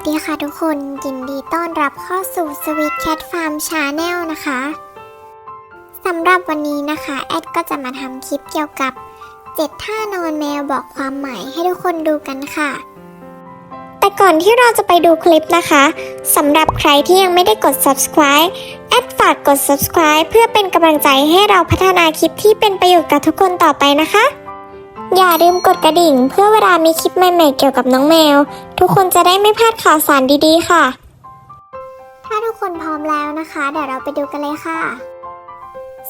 วัสดีค่ะทุกคนยินดีต้อนรับเข้าสู่ Sweet Cat Farm Channel นะคะสำหรับวันนี้นะคะ แอดก็จะมาทำคลิปเกี่ยวกับ 7 ท่านอนแมวบอกความหมายให้ทุกคนดูกันค่ะ แต่ก่อนที่เราจะไปดูคลิปนะคะสำหรับใครที่ยังไม่ได้กด subscribe แอดฝากกด subscribe เพื่อเป็นกำลังใจให้เราพัฒนาคลิปที่เป็นประโยชน์กับทุกคนต่อไปนะคะ อย่าลืมกดกระดิ่งเพื่อเวลามีคลิปใหม่ๆเกี่ยวกับน้องแมว ทุกคนจะได้ไม่พลาดข่าวสารดีๆค่ะ ถ้าทุกคนพร้อมแล้วนะคะ เดี๋ยวเราไปดูกันเลยค่ะ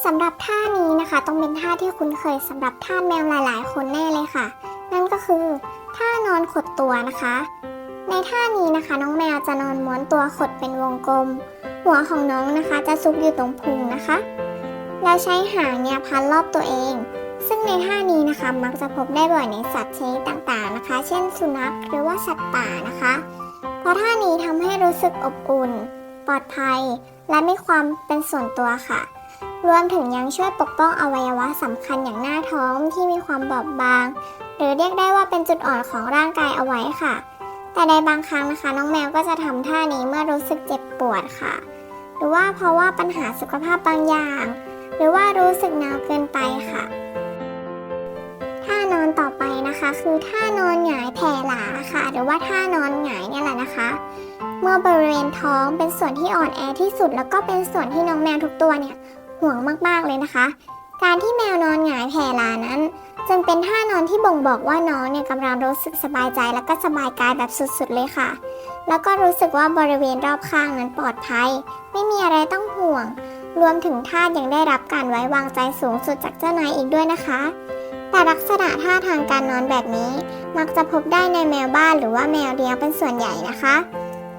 สำหรับท่านี้นะคะ ต้องเป็นท่าที่คุ้นเคยสำหรับท่านแมวหลายๆ คนแน่เลยค่ะ นั่นก็คือ ท่านอนขดตัวนะคะ ในท่านี้นะคะ น้องแมวจะนอนม้วนตัวขดเป็นวงกลม หัวของน้องนะคะ จะซุกอยู่ตรงพุงนะคะ แล้วใช้หางเนี่ยพันรอบตัวเอง ซึ่งในท่านี้นะคะมักจะพบได้บ่อยในสัตว์ชนิดต่างๆนะคะ เช่นสุนัขหรือว่าสัตว์ป่านะคะ เพราะท่านี้ทำให้รู้สึกอบอุ่น ปลอดภัย และมีความเป็นส่วนตัวค่ะ รวมถึงยังช่วยปกป้องอวัยวะสำคัญอย่างหน้าท้องที่มีความบอบบาง หรือเรียกได้ว่าเป็นจุดอ่อนของร่างกายเอาไว้ค่ะ แต่ในบางครั้งนะคะ น้องแมวก็จะทำท่านี้เมื่อรู้สึกเจ็บปวดค่ะ หรือว่าเพราะว่าปัญหาสุขภาพบางอย่าง หรือว่ารู้สึกหนาวเกินไปค่ะ นะคะ คือท่านอนหงายแผ่หลาค่ะ หรือว่าท่านอนหงายเนี่ยแหละนะคะ เมื่อบริเวณท้องเป็นส่วนที่อ่อนแอที่สุด แล้วก็เป็นส่วนที่น้องแมวทุกตัวเนี่ยห่วงมากๆเลยนะคะ การที่แมวนอนหงายแผ่หลานั้นจึงเป็นท่านอนที่บ่งบอกว่าน้องเนี่ยกำลังรู้สึกสบายใจแล้วก็สบายกายแบบสุดๆเลยค่ะ แล้วก็รู้สึกว่าบริเวณรอบข้างนั้นปลอดภัย ไม่มีอะไรต้องห่วง รวมถึงท่าสยังได้รับการไว้วางใจสูงสุดจากเจ้านายอีกด้วยนะคะ แต่ลักษณะท่าทางการนอนแบบนี้ มักจะพบได้ในแมวบ้านหรือว่าแมวเลี้ยงเป็นส่วนใหญ่นะคะ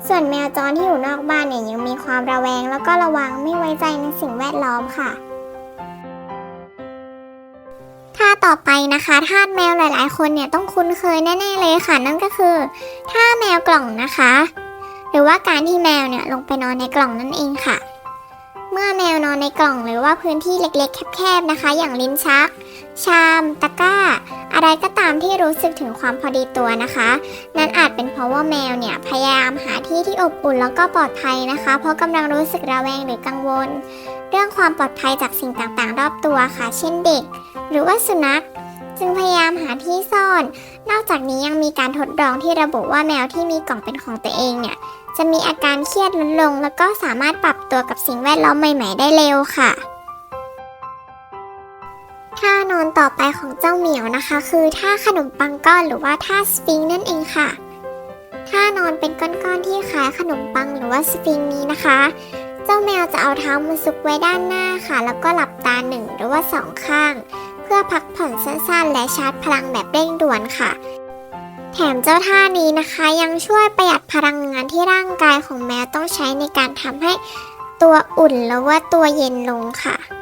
ส่วนแมวจรที่อยู่นอกบ้านเนี่ยยังมีความระแวง แล้วก็ระวังไม่ไว้ใจในสิ่งแวดล้อมค่ะท่าต่อไปนะคะท่าแมวหลาย ๆ คนเนี่ยต้องคุ้นเคยแน่ ๆ เลยค่ะ นั่นก็คือท่าแมวกล่องนะคะ หรือว่าการที่แมวเนี่ยลงไปนอนในกล่องนั่นเองค่ะ เมื่อแมวนอนในกล่องหรือว่าพื้นที่เล็ก ๆ แคบ ๆ นะคะ อย่างลิ้นชัก ชาม ตะกร้า อะไรก็ตามที่รู้สึกถึงความพอดีตัวนะคะ นั่นอาจเป็นเพราะว่าแมวเนี่ยพยายามหาที่ที่อบอุ่นแล้วก็ปลอดภัยนะคะ เพราะกำลังรู้สึกระแวงหรือกังวล เรื่องความปลอดภัยจากสิ่งต่างๆ รอบตัวค่ะ เช่นเด็ก หรือว่าสุนัขจึงพยายามหาที่ซ่อน นอกจากนี้ยังมีการทดลองที่ระบุว่าแมวที่มีกล่องเป็นของตัวเองเนี่ย จะมีอาการเครียดลดลง แล้วก็สามารถปรับตัวกับสิ่งแวดล้อมใหม่ ๆ ได้เร็วค่ะ ท่านอนต่อไปของเจ้าเหมียวนะคะ คือท่าขนมปังก้อนหรือว่าท่าสฟิงนั่นเองค่ะท่านอนเป็นก้อนๆที่คล้ายขนมปังหรือว่าสฟิงนี้นะคะ เจ้าแมวจะเอาเท้ามาซุกไว้ด้านหน้าค่ะ แล้วก็หลับตาหนึ่งหรือว่าสองข้าง เพื่อพักผ่อนสั้นๆ และชาร์จพลังแบบเร่งด่วนค่ะแถมเจ้าท่านี้นะคะยังช่วยประหยัดพลังงานที่ร่างกายของแมวต้องใช้ในการทำให้ตัวอุ่นหรือว่าตัวเย็นลงค่ะ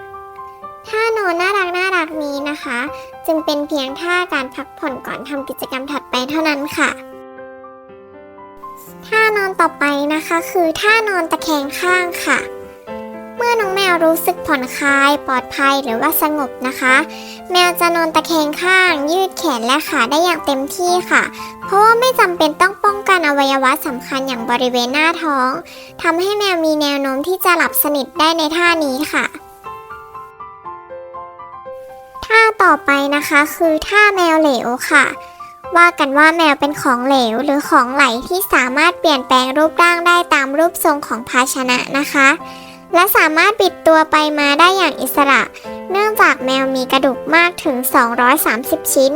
ท่านอนน่ารักน่ารักนี้นะคะ จึงเป็นเพียงท่าการพักผ่อนก่อนทำกิจกรรมถัดไปเท่านั้นค่ะ ท่านอนต่อไปนะคะคือท่านอนตะแคงข้างค่ะ เมื่อน้องแมวรู้สึกผ่อนคลาย ปลอดภัยหรือว่าสงบนะคะ แมวจะนอนตะแคงข้าง ยืดแขนและขาได้อย่างเต็มที่ค่ะ เพราะว่าไม่จำเป็นต้องป้องกันอวัยวะสำคัญอย่างบริเวณหน้าท้องทำให้แมวมีแนวโน้มที่จะหลับสนิทได้ในท่านี้ค่ะ ไปนะคะ คือท่าแมวเหลวค่ะ ว่ากันว่าแมวเป็นของเหลวหรือของไหลที่สามารถเปลี่ยนแปลงรูปร่างได้ตามรูปทรงของภาชนะนะคะ และสามารถบิดตัวไปมาได้อย่างอิสระ เนื่องจากแมวมีกระดูกมากถึง 230 ชิ้น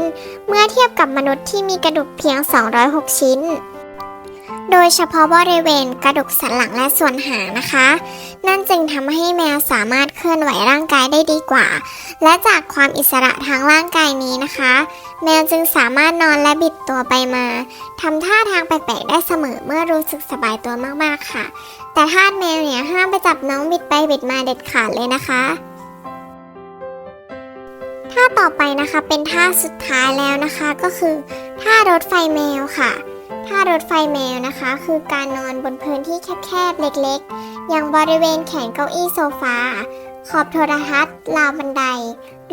เมื่อเทียบกับมนุษย์ที่มีกระดูกเพียง 206 ชิ้น โดยเฉพาะบริเวณกระดูกสันหลังและส่วนหางนะคะ นั่นจึงทำให้แมวสามารถเคลื่อนไหวร่างกายได้ดีกว่า และจากความอิสระทางร่างกายนี้นะคะ แมวจึงสามารถนอนและบิดตัวไปมาทำท่าทางแปลกๆได้เสมอเมื่อรู้สึกสบายตัวมากๆค่ะ แต่ทาสแมวเนี่ยห้ามไปจับน้องบิดไปบิดมาเด็ดขาดเลยนะคะท่าต่อไปนะคะเป็นท่าสุดท้ายแล้วนะคะก็คือท่ารถไฟแมวค่ะ ท่ารถไฟแมวนะคะ คือการนอนบนพื้นที่แคบๆ เล็กๆ อย่างบริเวณแขนเก้าอี้โซฟา ขอบโทรทัศน์ ราวบันได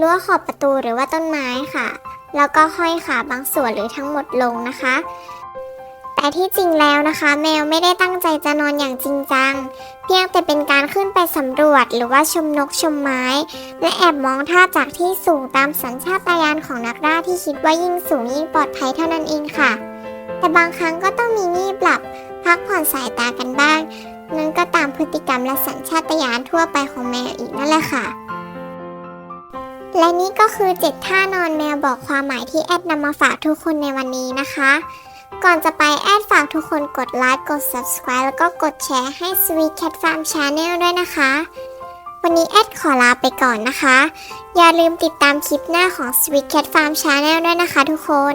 รั้วขอบประตูหรือว่าต้นไม้ค่ะ แล้วก็ห้อยขาบางส่วนหรือทั้งหมดลงนะคะ แต่ที่จริงแล้วนะคะ แมวไม่ได้ตั้งใจจะนอนอย่างจริงจัง เพียงแต่เป็นการขึ้นไปสำรวจหรือว่าชมนกชมไม้ และแอบมองท่าจากที่สูงตามสัญชาตญาณของนักล่าที่คิดว่ายิ่งสูงยิ่งปลอดภัยเท่านั้นเองค่ะ แต่บางครั้งก็ต้องมีงีบหลับ พักผ่อนสายตากันบ้าง นั่นก็ตามพฤติกรรมและสัญชาตญาณทั่วไปของแมวอีกนั่นแหละค่ะ และนี่ก็คือ7ท่านอนแมวบอกความหมายที่แอดนำมาฝากทุกคนในวันนี้นะคะ ก่อนจะไปแอดฝากทุกคนกดไลค์กด subscribe แล้วก็กดแชร์ให้ Sweet Cat Farm Channel ด้วยนะคะวันนี้แอดขอลาไปก่อนนะคะ อย่าลืมติดตามคลิปหน้าของ Sweet Cat Farm Channel ด้วยนะคะทุกคน